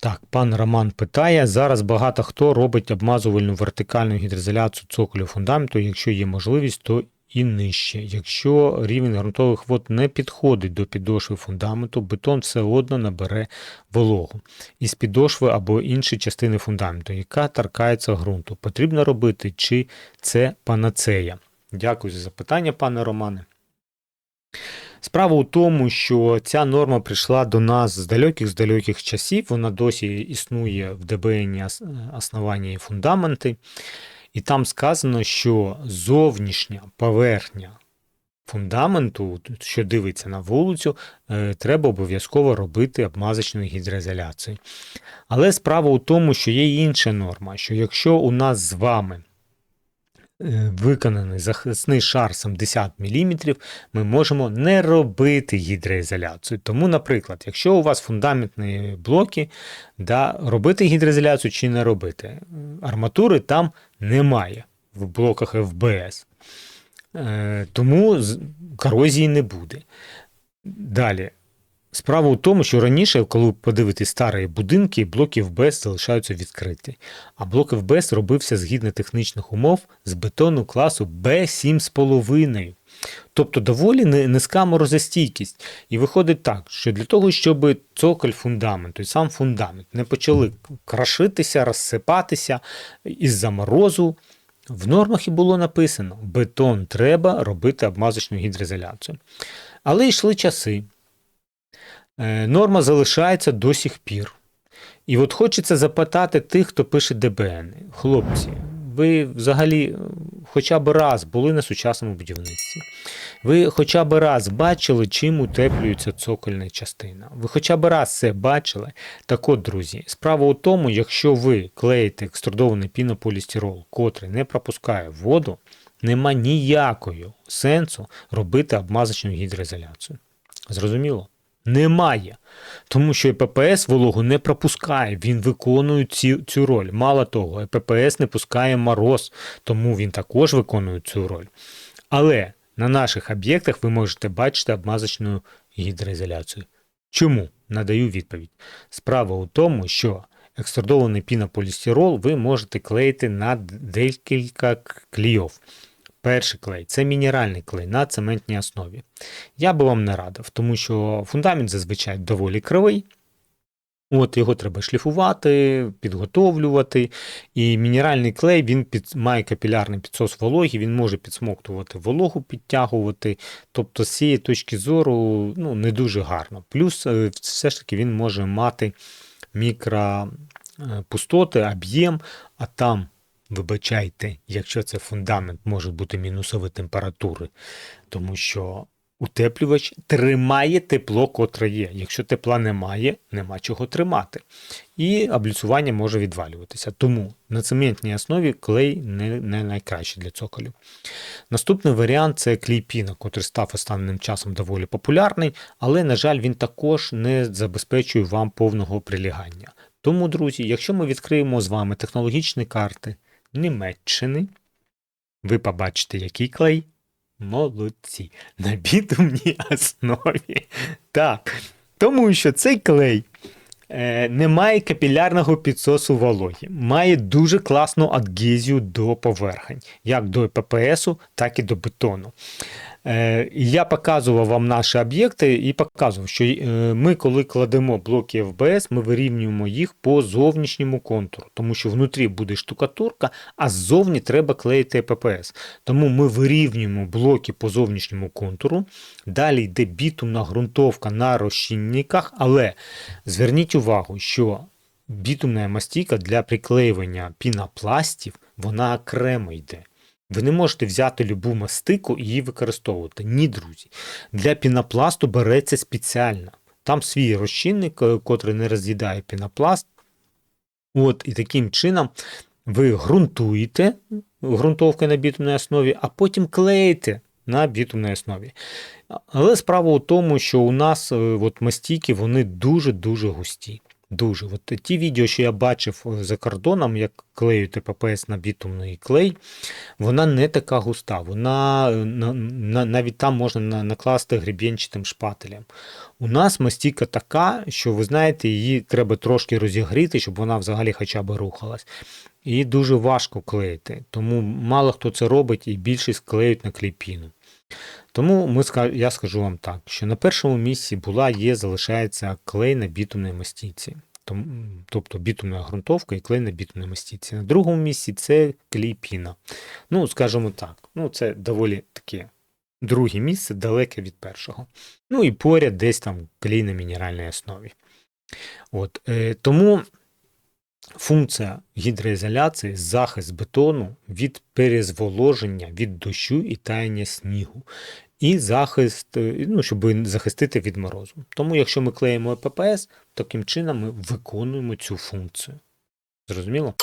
Так, пан Роман питає: зараз багато хто робить обмазувальну вертикальну гідроізоляцію цоколю фундаменту, якщо є можливість, то і нижче. Якщо рівень ґрунтових вод не підходить до підошви фундаменту, бетон все одно набере вологу із підошви або іншої частини фундаменту, яка торкається ґрунту. Потрібно робити, чи це панацея? Дякую за запитання, пане Романе. Справа у тому, що ця норма прийшла до нас з далеких з далеких часів, вона досі існує в ДБН основання і фундаменти, і там сказано, що зовнішня поверхня фундаменту, що дивиться на вулицю, е, треба обов'язково робити обмазочну гідроізоляцію. Але справа у тому, що є інша норма, що якщо у нас з вами виконаний захисний шар 70 мм, ми можемо не робити гідроізоляцію. Тому, наприклад, якщо у вас фундаментні блоки, да, робити гідроізоляцію чи не робити, арматури там немає в блоках ФБС. Е, Тому корозії не буде. Далі. Справа у тому, що раніше, коли ви старі будинки, блоки ФБС залишаються відкриті. А блок ФБС робився згідно технічних умов з бетону класу Б7,5. Тобто доволі низька морозостійкість. І виходить так, що для того, щоб цоколь фундаменту і сам фундамент не почали крашитися, розсипатися із-за морозу, в нормах і було написано: бетон треба робити обмазочну гідроізоляцію. Але йшли часи. Е, Норма залишається до сих пір. І от хочеться запитати тих, хто пише ДБН. Хлопці, ви взагалі е, хоча б раз були на сучасному будівництві. Ви хоча б раз бачили, чим утеплюється цокольна частина. Ви хоча б раз це бачили. Так от, друзі, справа у тому, якщо ви клеїте екструдований пінополістирол, котрий не пропускає воду, нема ніякого сенсу робити обмазочну гідроізоляцію. Зрозуміло? Немає. Тому що ЕППС вологу не пропускає, він виконує цю, цю роль. Мало того, ЕППС не пускає мороз, тому він також виконує цю роль. Але на наших об'єктах ви можете бачити обмазочну гідроізоляцію. Чому? Надаю відповідь. Справа у тому, що екструдований пінополістирол ви можете клеїти на декілька клійов. Перший клей це мінеральний клей на цементній основі. Я би вам не радив, тому що фундамент зазвичай доволі кривий. От його треба шліфувати, підготовлювати. І мінеральний клей він під, має капілярний підсос вологі, він може підсмоктувати вологу, підтягувати. Тобто, з цієї точки зору ну, не дуже гарно. Плюс, е, все ж таки, він може мати мікропустоти, об'єм, а там. Вибачайте, якщо це фундамент, може бути мінусові температури, тому що утеплювач тримає тепло, котре є. Якщо тепла немає, нема чого тримати. І облюцювання може відвалюватися. Тому на цементній основі клей не, не найкращий для цоколю. Наступний варіант це клей піна, котрий став останнім часом доволі популярний, але, на жаль, він також не забезпечує вам повного прилягання. Тому, друзі, якщо ми відкриємо з вами технологічні карти Німеччини, ви побачите, який клей. Молодці. На бітумній основі. Так. Тому що цей клей е, не має капілярного підсосу вологі, має дуже класну адгезію до поверхень, як до ППСу, так і до бетону. Е, я показував вам наші об'єкти і показував, що е, ми, коли кладемо блоки ФБС, ми вирівнюємо їх по зовнішньому контуру, тому що внутрі буде штукатурка, а ззовні треба клеїти ППС. Тому ми вирівнюємо блоки по зовнішньому контуру. Далі йде бітумна ґрунтовка на розчинниках, але зверніть увагу, що бітумна мастійка для приклеювання пінопластів, вона окремо йде. Ви не можете взяти любу мастику і її використовувати. Ні, друзі. Для пінопласту береться спеціально. Там свій розчинник, е, котрий не роз'їдає пінопласт. От, і таким чином ви ґрунтуєте ґрунтовкою на бітумній основі, а потім клеїте на бітумній основі. Але справа у тому, що у нас е, от мастійки вони дуже-дуже густі. Дуже. От ті відео, що я бачив е, за кордоном, як клеють ППС на бітумний клей, вона не така густа. Вона е, на, на, навіть там можна на- накласти гребінчатим шпателем. У нас мастіка така, що ви знаєте, її треба трошки розігріти, щоб вона взагалі хоча б рухалась. І дуже важко клеїти. Тому мало хто це робить і більшість клеють на клейпіну. Тому ми, я скажу вам так, що на першому місці була, є, залишається клей на бітумній мастіці. Том- Тобто бітумна ґрунтовка і клей на бітумній мастіці. На другому місці це клейпіна. Ну, скажімо так, ну це доволі таке друге місце, далеке від першого. Ну і поряд десь там клей на мінеральній основі. От, е, тому функція гідроізоляції захист бетону від перезволоження від дощу і таяння снігу. І захист, е, ну, щоб захистити від морозу. Тому, якщо ми клеїмо ППС, таким чином ми виконуємо цю функцію. Зрозуміло?